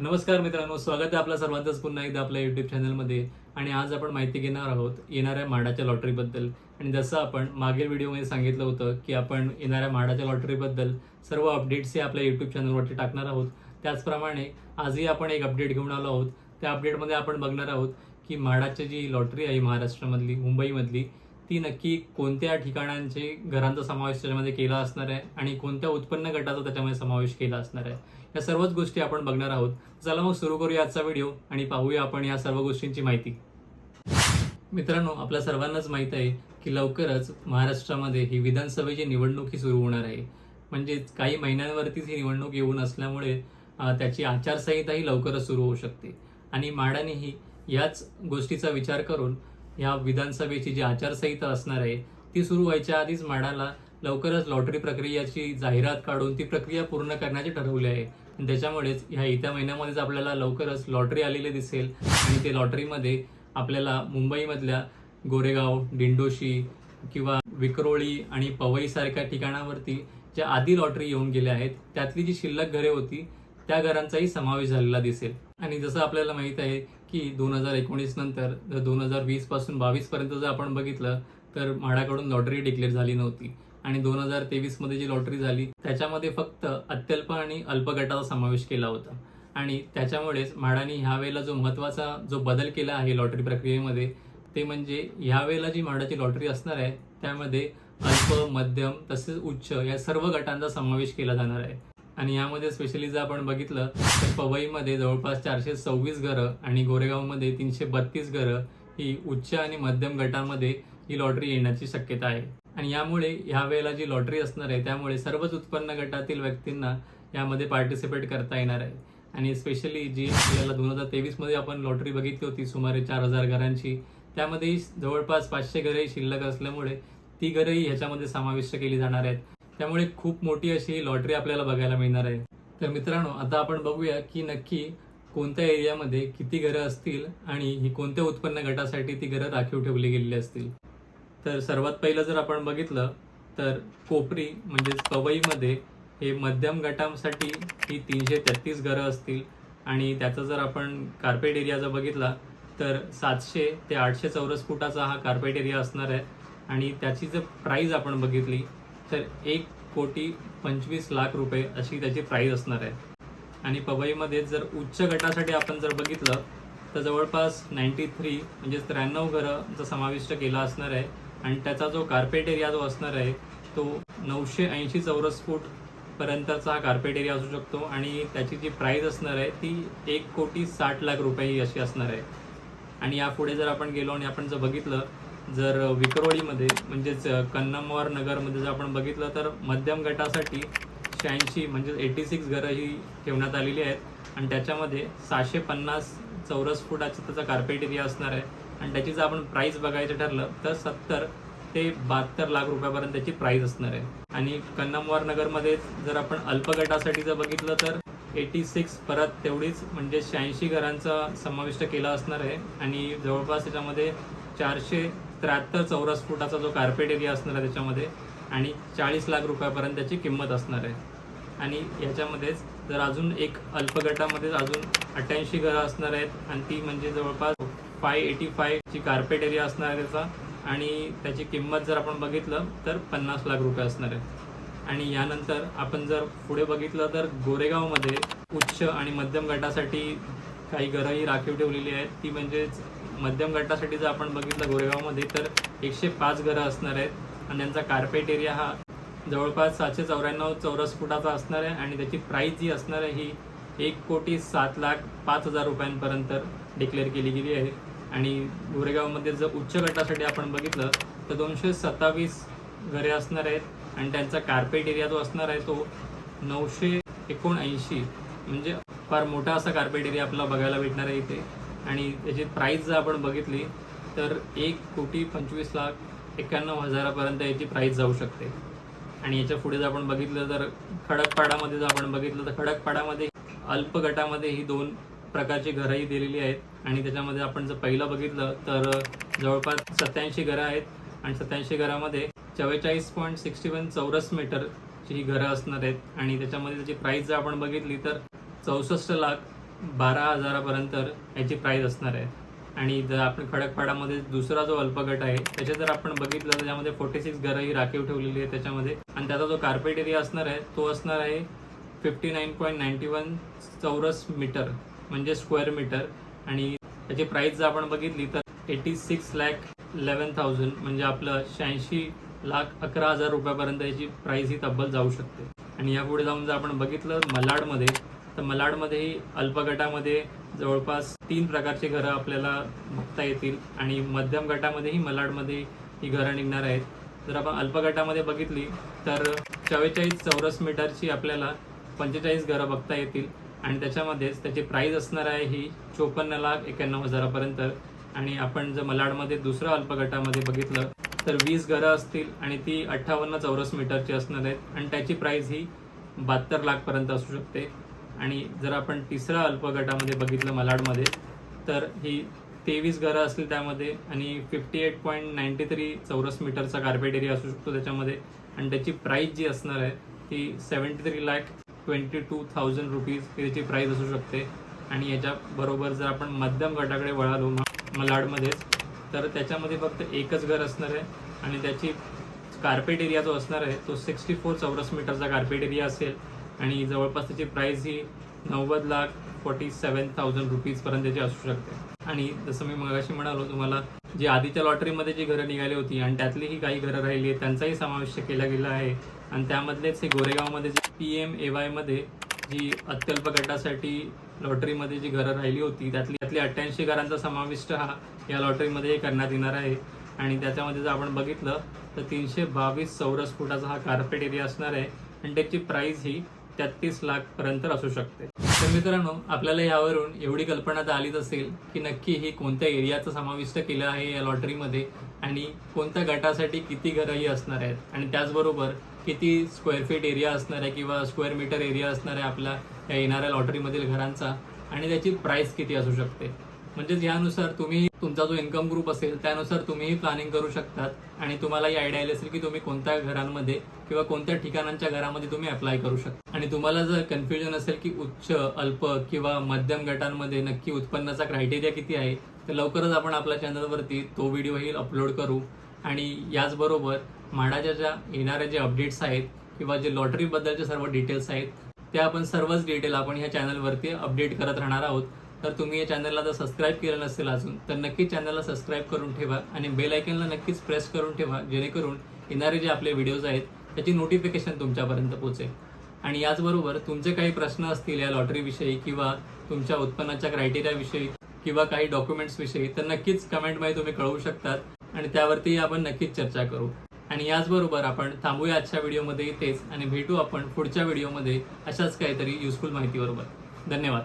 नमस्कार मित्रांनो स्वागत आहे आपल्या सर्वांचंच पुन्हा एकदा आपल्या युट्यूब चॅनलमध्ये आणि आज आपण माहिती घेणार आहोत येणाऱ्या माडाच्या लॉटरीबद्दल आणि जसं आपण मागील व्हिडिओमध्ये सांगितलं होतं की आपण येणाऱ्या माडाच्या लॉटरीबद्दल सर्व अपडेट्स हे आपल्या यूट्यूब चॅनलवरती टाकणार आहोत. त्याचप्रमाणे आजही आपण एक अपडेट घेऊन आलो आहोत. त्या अपडेटमध्ये आपण बघणार आहोत की म्हाडाची जी लॉटरी आहे महाराष्ट्रामधली मुंबईमधली ती नक्की कोणत्या ठिकाणांचे घरांचा समावेश त्याच्यामध्ये केला असणार आहे आणि कोणत्या उत्पन्न गटाचा त्याच्यामध्ये समावेश केला असणार आहे. या सर्वच गोष्टी आपण बघणार आहोत. चला मग सुरू करूया आजचा व्हिडिओ आणि पाहूया आपण या सर्व गोष्टींची माहिती. मित्रांनो आपल्या सर्वांनाच माहीत आहे की लवकरच महाराष्ट्रामध्ये ही विधानसभेची निवडणूक ही सुरू होणार आहे. म्हणजेच काही महिन्यांवरतीच ही निवडणूक येऊन असल्यामुळे त्याची आचारसंहिताही लवकरच सुरू होऊ शकते. आणि माडानेही याच गोष्टीचा विचार करून या विधानसभेची जी आचारसंहिता असणार आहे ती सुरू व्हायच्या आधीच माडाला लवकरच लॉटरी प्रक्रियाची जाहिरात काढून ती प्रक्रिया पूर्ण करण्याचे ठरवले आहे. आणि त्याच्यामुळेच ह्या येत्या महिन्यामध्येच आपल्याला लवकरच लॉटरी आलेली दिसेल. आणि ते लॉटरीमध्ये आपल्याला मुंबईमधल्या गोरेगाव दिंडोशी किंवा विक्रोळी आणि पवईसारख्या ठिकाणावरती ज्या आधी लॉटरी येऊन गेल्या आहेत त्यातली जी शिल्लक घरे होती त्या घरांचाही समावेश झालेला दिसेल. आणि जसं आपल्याला माहीत आहे की दोन हजार एकोणीस नंतर जर दोन हजार वीसपासून बावीस पर्यंत जर आपण बघितलं तर म्हाडाकडून लॉटरी डिक्लेअर झाली नव्हती. आणि दोन हजार तेवीसमध्ये जी लॉटरी झाली त्याच्यामध्ये फक्त अत्यल्प आणि अल्प गटाचा समावेश केला होता. आणि त्याच्यामुळेच म्हाडाने ह्या वेळेला जो महत्त्वाचा जो बदल केला आहे लॉटरी प्रक्रियेमध्ये ते म्हणजे ह्या वेळेला जी म्हाडाची लॉटरी असणार आहे त्यामध्ये अल्प मध्यम तसेच उच्च या सर्व गटांचा समावेश केला जाणार आहे. आणि यामध्ये स्पेशली जर आपण बघितलं तर पवईमध्ये जवळपास चारशे सव्वीस घरं आणि गोरेगावमध्ये तीनशे बत्तीस घरं ही उच्च आणि मध्यम गटामध्ये ही लॉटरी येण्याची शक्यता आहे. आणि यामुळे ह्या वेळेला जी लॉटरी असणार आहे त्यामुळे सर्वच उत्पन्न गटातील व्यक्तींना यामध्ये पार्टिसिपेट करता येणार आहे. आणि स्पेशली जी आपल्याला दोन हजार तेवीसमध्ये आपण लॉटरी बघितली होती सुमारे चार हजार घरांची त्यामध्ये जवळपास पाचशे घरंही शिल्लक असल्यामुळे ती घरंही ह्याच्यामध्ये समाविष्ट केली जाणार आहेत. त्यामुळे खूप मोठी अशी ही लॉटरी आपल्याला बघायला मिळणार आहे. तर मित्रांनो आता आपण बघूया की नक्की कोणत्या एरियामध्ये किती घरं असतील आणि ही कोणत्या उत्पन्न गटासाठी ती घरं राखीव ठेवली गेलेली असतील. तर सर्वात पहिलं जर आपण बघितलं तर कोपरी म्हणजेच पवईमध्ये हे मध्यम गटांसाठी ही तीनशे तेहतीस घरं असतील. आणि त्याचा जर आपण कार्पेट एरिया जर बघितला तर सातशे ते आठशे चौरस फुटाचा हा कार्पेट एरिया असणार आहे. आणि त्याची जर प्राईज आपण बघितली तर एक कोटी पंचवीस लाख रुपये अशी त्याची प्राईज असणार आहे. आणि पवईमध्ये जर उच्च गटासाठी आपण जर बघितलं तर जवळपास नाईन्टी थ्री म्हणजे त्र्याण्णव घरं समाविष्ट केला असणार आहे. आणि त्याचा जो कार्पेट एरिया जो असणार आहे तो नऊशे ऐंशी चौरस फूट पर्यंतचा हा कार्पेट एरिया असू शकतो. आणि त्याची जी प्राईज असणार आहे ती एक कोटी साठ लाख रुपये ही अशी असणार आहे. आणि यापुढे जर आपण गेलो आणि आपण जर बघितलं जर विक्रोळीमध्ये म्हणजेच कन्नमवार नगरमध्ये जर आपण बघितलं तर मध्यम गटासाठी शहाऐंशी म्हणजे एटी सिक्स घरं ही ठेवण्यात आलेली आहेत. आणि त्याच्यामध्ये सहाशे पन्नास चौरस फुटाचा त्याचा कार्पेट एरिया असणार आहे. आणि त्याची जर आपण प्राईस बघायचं ठरलं तर सत्तर ते बहात्तर लाख रुपयापर्यंत त्याची प्राईस असणार आहे. आणि कन्नमवार नगरमध्ये जर आपण अल्प गटासाठी जर बघितलं तर एटी सिक्स परत तेवढीच म्हणजे शहाऐंशी घरांचा समाविष्ट केला असणार आहे. आणि जवळपास त्याच्यामध्ये चारशे त्र्याहत्तर चौरस फुटाचा जो कार्पेट एरिया असणार आहे त्याच्यामध्ये आणि चाळीस लाख रुपयापर्यंत त्याची किंमत असणार आहे. आणि याच्यामध्येच जर अजून एक अल्पगटामध्ये अजून अठ्ठ्याऐंशी घरं असणार आहेत आणि ती म्हणजे जवळपास फाय एटी फायची कार्पेट एरिया असणार आहे त्याचा. आणि त्याची किंमत जर आपण बघितलं तर पन्नास लाख रुपये असणार आहे. आणि यानंतर आपण जर पुढे बघितलं तर गोरेगावमध्ये उच्च आणि मध्यम गटासाठी काही घरंही राखीव ठेवलेली आहेत. ती म्हणजेच मध्यम गटासाठी जर आपण बघितलं गोरेगावमध्ये तर एकशे पाच घरं असणार आहेत. आणि त्यांचा कार्पेट एरिया हा जवळपास सातशे चौऱ्याण्णव चौरस फुटाचा असणार आहे. आणि त्याची प्राईस जी असणार आहे ही एक कोटी सात लाख पाच हजार रुपयांपर्यंत डिक्लेअर केली गेली आहे. आणि गोरेगावमध्ये जर उच्च गटासाठी आपण बघितलं तर दोनशे सत्तावीस घरे असणार आहेत आणि त्यांचा कार्पेट एरिया जो असणार आहे तो नऊशे एकोणऐंशी. म्हणजे फार मोठा असा कार्पेट एरिया आपल्याला बघायला भेटणार आहे इथे. आणि त्याची प्राईस जर आपण बघितली तर एक कोटी पंचवीस लाख एक्क्याण्णव हजारापर्यंत याची प्राईस जाऊ शकते. आणि याच्यापुढे जर आपण बघितलं तर खडकपाडामध्ये जर आपण बघितलं तर खडकपाडामध्ये अल्प गटामध्ये ही दोन प्रकारची घरंही दिलेली आहेत. आणि त्याच्यामध्ये आपण जर पहिलं बघितलं तर जवळपास सत्याऐंशी घरं आहेत. आणि सत्याऐंशी घरामध्ये चव्वेचाळीस पॉईंट सिक्स्टी वन चौरस मीटरची ही घरं असणार आहेत. आणि त्याच्यामध्ये त्याची प्राईस जर आपण बघितली तर चौसष्ट लाख बारा हजारापर्यंत याची प्राईस असणार आहे. आणि जर आपण खडकपाडामध्ये दुसरा जो अल्पगट आहे त्याचे जर आपण बघितलं तर त्यामध्ये फोर्टी सिक्स घरं ही राखीव ठेवलेली आहे त्याच्यामध्ये. आणि त्याचा जो कार्पेट एरिया असणार आहे तो असणार आहे fifty nine point ninety one चौरस मीटर म्हणजे स्क्वेअर मीटर आणि त्याची प्राईस जर आपण बघितली तर eighty six lakh eleven thousand म्हणजे आपलं शहाऐंशी लाख अकरा हजार रुपयापर्यंत याची प्राईस ही तब्बल जाऊ शकते. आणि यापुढे जाऊन जर आपण बघितलं मलाडमध्ये तर मलाडमध्येही अल्पगटामध्ये जवळपास तीन प्रकारची घरं आपल्याला बघता येतील. आणि मध्यम गटामध्येही मलाडमध्ये ही घरं निघणार आहेत. जर आपण अल्पगटामध्ये बघितली तर चव्वेचाळीस चौरस मीटरची आपल्याला पंचेचाळीस घरं बघता येतील. आणि त्याच्यामध्येच त्याची प्राईज असणार आहे ही चोपन्न लाख एक्याण्णव हजारापर्यंत. आणि आपण जर मलाडमध्ये दुसऱ्या अल्पगटामध्ये बघितलं तर वीस घरं असतील आणि ती अठ्ठावन्न चौरस मीटरची असणार आहेत. आणि त्याची प्राईज ही बहात्तर लाखपर्यंत असू शकते. आणि जर आपण तिसऱ्या अल्पगटामध्ये बघितलं मलाडमध्ये तर ही तेवीस घरं असतील त्यामध्ये आणि fifty eight point ninety three चौरस मीटरचा कार्पेट एरिया असू शकतो त्याच्यामध्ये. आणि त्याची प्राईज जी असणार आहे ती seventy three lakh twenty two thousand rupees ही त्याची प्राईस असू शकते. आणि याच्याबरोबर जर आपण मध्यम गटाकडे वळालो म- मलाडमध्येच तर त्याच्यामध्ये फक्त एकच घर असणार आहे. आणि त्याची कार्पेट एरिया जो असणार आहे तो सिक्स्टी फोर चौरस मीटरचा कार्पेट एरिया असेल. आणि जवळपास त्याची प्राईस ही नव्वद लाख फोर्टी सेवन थाउजंड रुपीजपर्यंत त्याची असू शकते. आणि जसं मी मगाशी म्हणालो तुम्हाला जी आधीच्या लॉटरीमध्ये जी घरं निघाली होती आणि त्यातलीही काही घरं राहिली आहेत त्यांचाही समावेश केला गेला आहे. आणि त्यामधलेच हे गोरेगावमध्ये जे पी एम ए वायमध्ये जी अत्यल्प गटासाठी लॉटरीमध्ये जी घरं राहिली होती त्यातली त्यातली अठ्ठ्याऐंशी घरांचा समाविष्ट हा या लॉटरीमध्ये करण्यात येणार आहे. आणि त्याच्यामध्ये जर आपण बघितलं तर तीनशे बावीस चौरस फुटाचा हा कार्पेट एरिया असणार आहे. आणि त्याची प्राईस ही तेहतीस लाखपर्यंत असू शकते. तर मित्रांनो आपल्याला यावरून एवढी कल्पना तर आलीच असेल की नक्की ही कोणत्या एरियाचं समाविष्ट केलं आहे या लॉटरीमध्ये आणि कोणत्या गटासाठी किती घरंही असणार आहेत. आणि त्याचबरोबर किती स्क्वेअर फीट एरिया असणार आहे किंवा स्क्वेअर मीटर एरिया असणार आहे आपल्या या येणाऱ्या लॉटरीमधील घरांचा आणि त्याची प्राईस किती असू शकते. म्हणजेच यानुसार तुम्ही तुमचा जो इन्कम ग्रुप असेल त्यानुसार तुम्हीही प्लॅनिंग करू शकतात आणि तुम्हाला ही आयडिया आली असेल की तुम्ही कोणत्या घरांमध्ये किंवा कोणत्या ठिकाणांच्या घरामध्ये तुम्ही अप्लाय करू शकता. आणि तुम्हाला जर कन्फ्युजन असेल की उच्च अल्प किंवा मध्यम गटांमध्ये नक्की उत्पन्नाचा क्रायटेरिया किती आहे तर लवकरच आपण आपल्या चॅनलवरती तो व्हिडिओही अपलोड करू. आणि याचबरोबर म्हाडाच्या ज्या येणाऱ्या जे अपडेट्स आहेत किंवा जे लॉटरीबद्दलचे सर्व डिटेल्स आहेत ते आपण सर्वच डिटेल आपण ह्या चॅनलवरती अपडेट करत राहणार आहोत. तर तुम्ही या चॅनलला जर सबस्क्राईब केलं नसेल अजून तर नक्कीच चॅनलला सबस्क्राईब करून ठेवा आणि बेल आयकनला नक्कीच प्रेस करून ठेवा जेणेकरून येणारे जे आपले व्हिडिओज आहेत त्याची नोटिफिकेशन तुमच्यापर्यंत पोहोचेल. आणि याचबरोबर तुमचे काही प्रश्न असतील या लॉटरीविषयी किंवा तुमच्या उत्पन्नाच्या क्रायटेरियाविषयी किंवा काही डॉक्युमेंट्सविषयी तर नक्कीच कमेंटमध्ये तुम्ही कळवू शकतात आणि त्यावरती आपण नक्कीच चर्चा करू. आणि याचबरोबर आपण थांबूया आजच्या व्हिडिओमध्ये इथेच आणि भेटू आपण पुढच्या व्हिडिओमध्ये अशाच काहीतरी युजफुल माहितीबरोबर. धन्यवाद.